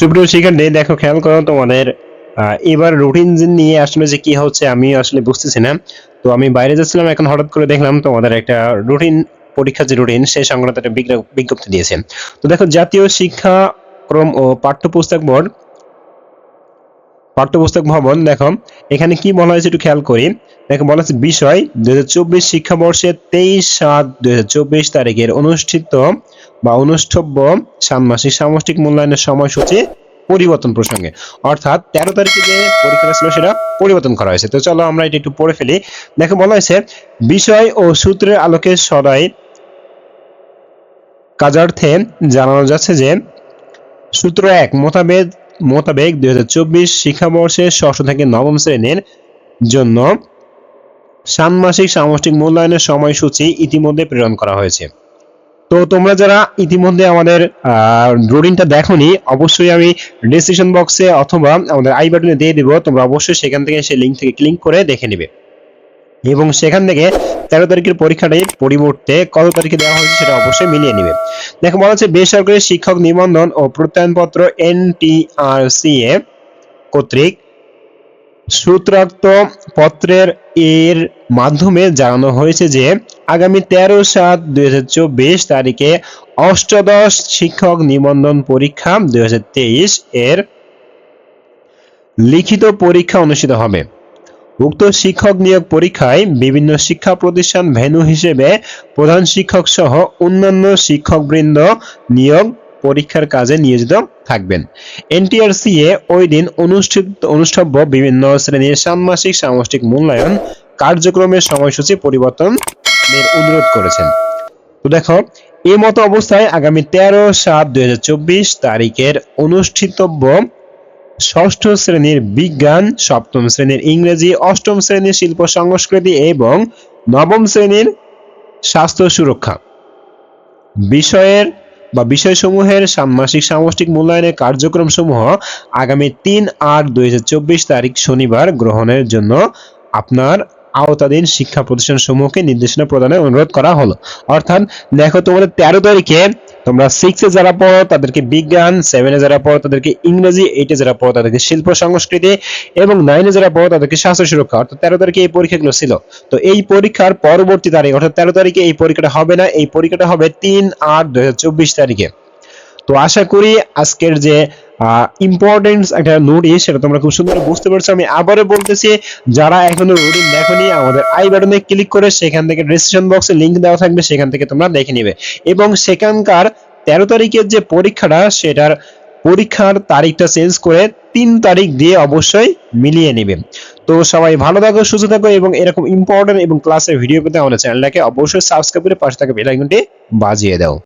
সুপ্রিয় শিক্ষার্থী, দেখো খেয়াল করো তোমাদের এবার রুটিন নিয়ে আসলে যে কি হচ্ছে আমি আসলে বুঝতেছি না। তো আমি বাইরে যাচ্ছিলাম, এখন হঠাৎ করে দেখলাম তোমাদের একটা রুটিন পরীক্ষা যে রুটিন সেই সংক্রান্ত একটা বিজ্ঞপ্তি দিয়েছে। তো দেখো জাতীয় শিক্ষা ক্রম ও পাঠ্যপুস্তক বোর্ড পাঠ্যপুস্তক ভবন, দেখো। এখানে কি বলা হয়েছে একটু খেয়াল করি। দেখো, বলা হচ্ছে বিষয় দুই হাজার চব্বিশ শিক্ষাবর্ষে তেইশ সাত দুই হাজার চব্বিশ তারিখের অনুষ্ঠিত বা অনুষ্ঠব্য ষান্মাসিক সামষ্টিক মূল্যায়নের সময়সূচি পরিবর্তন প্রসঙ্গে। অর্থাৎ তেরো তারিখে যে পরীক্ষাটা ছিল সেটা পরিবর্তন করা হয়েছে। তো চলো আমরা এটা একটু পড়ে ফেলি। দেখো, বলা হয়েছে, বিষয় ও সূত্রের আলোকে সদাই কাজার্থে জানানো যাচ্ছে যে সূত্র এক, মোতাবেক মোতাবেক দুই হাজার চব্বিশ শিক্ষাবর্ষে ষষ্ঠ থেকে নবম শ্রেণির জন্য ষান্মাসিক সামষ্টিক মূল্যায়নের সময়সূচি ইতিমধ্যে প্রেরণ করা হয়েছে। তো তোমরা যারা ইতিমধ্যে আমাদের রুটিনটা দেখোনি, অবশ্যই আমি ডিসক্রিপশন বক্সে অথবা আমাদের আই বাটনে দিয়ে দেবো। তোমরা অবশ্যই সেখান থেকে সেই লিঙ্ক থেকে ক্লিক করে দেখে নেবে। এবং সেখান থেকে তেরো তারিখের পরীক্ষাটাই পরিবর্তে কত তারিখে দেওয়া হয়েছে সেটা অবশ্যই মিলিয়ে নেবে। দেখো, বলা হচ্ছে বেসরকারি শিক্ষক নিবন্ধন ও প্রত্যয়নপত্র এনটিআরসিএ কর্তৃক সূত্রাক্ত পত্রের এর মাধ্যমে জানানো হয়েছে যে, আগামী তেরো সাত দুই তারিখে অষ্টাদশ শিক্ষক নিবন্ধন পরীক্ষা দুই হাজার তেইশ এর লিখিত পরীক্ষা অনুষ্ঠিত হবে। উক্ত শিক্ষক নিয়োগ পরীক্ষায় বিভিন্ন শিক্ষা প্রতিষ্ঠান ভেন্যু হিসেবে প্রধান শিক্ষক সহ অন্যান্য শিক্ষকবৃন্দ নিয়োগ পরীক্ষার কাজে নিয়োজিত থাকবেন। এনটিআরসিএ ওই দিন অনুষ্ঠিত, অনুষ্ঠব্য বিভিন্ন শ্রেণির ষান্মাসিক সামষ্টিক মূল্যায়ন কার্যক্রমের সময়সূচি পরিবর্তনের অনুরোধ করেছেন। তো দেখো, এই মতো অবস্থায় আগামী তেরো সাত দুই তারিখের অনুষ্ঠিতব্য ষষ্ঠ শ্রেণির বিজ্ঞান, সপ্তম শ্রেণির ইংরেজি, অষ্টম শ্রেণির শিল্প সংস্কৃতি এবং নবম শ্রেণির স্বাস্থ্য সুরক্ষা। বিষয়ের বা বিষয়সমূহের ষান্মাসিক সামষ্টিক মূল্যায়নের কার্যক্রম সমূহ আগামী তিন আট দুই চব্বিশ তারিখ শনিবার গ্রহণের জন্য আপনার আওতাধীন শিক্ষা প্রতিষ্ঠান সমূহকে নির্দেশনা প্রদানের অনুরোধ করা হলো। অর্থাৎ দেখো তোমাদের তেরো তারিখে তোমরা সিক্সে যারা পড়ো, তাদেরকে বিজ্ঞান সেভেনে যারা পড়ো, তাদেরকে ইংরেজি এইটে যারা পড়ো, তাদেরকে শিল্প, সংস্কৃতি এবং নাইনে যারা পড়ো, তাদেরকে স্বাস্থ্য সুরক্ষা। অর্থাৎ তেরো তারিখে এই পরীক্ষাগুলো ছিল। তো এই পরীক্ষার পরবর্তী তারিখ, অর্থাৎ তেরো তারিখে এই পরীক্ষাটা হবে না, এই পরীক্ষাটা হবে তিন আট দুই তারিখে। তো আশা করি আজকের যে ইম্পর্টেন্স একটা নোটিশ সেটা তোমরা খুব সুন্দর বুঝতে পারছ। আমি আবারও বলতেছি, যারা এখনও রুটিন দেখোনি, আমাদের আই বাটনে ক্লিক করে সেখান থেকে ডিসক্রিপশন বক্সে লিংক দেওয়া থাকবে, সেখান থেকে তোমরা দেখে নিবে। এবং সেখানকার তেরো তারিখের যে পরীক্ষাটা, সেটার পরীক্ষার তারিখটা চেঞ্জ করে তিন তারিখ দিয়ে অবশ্যই মিলিয়ে নেবে। তো সবাই ভালো থাকো, সুস্থ থাকো এবং এরকম ইম্পর্টেন্ট এবং ক্লাসের ভিডিও পেতে আমাদের চ্যানেলটাকে অবশ্যই সাবস্ক্রাইব করে পাশে থাকা বাজিয়ে দাও।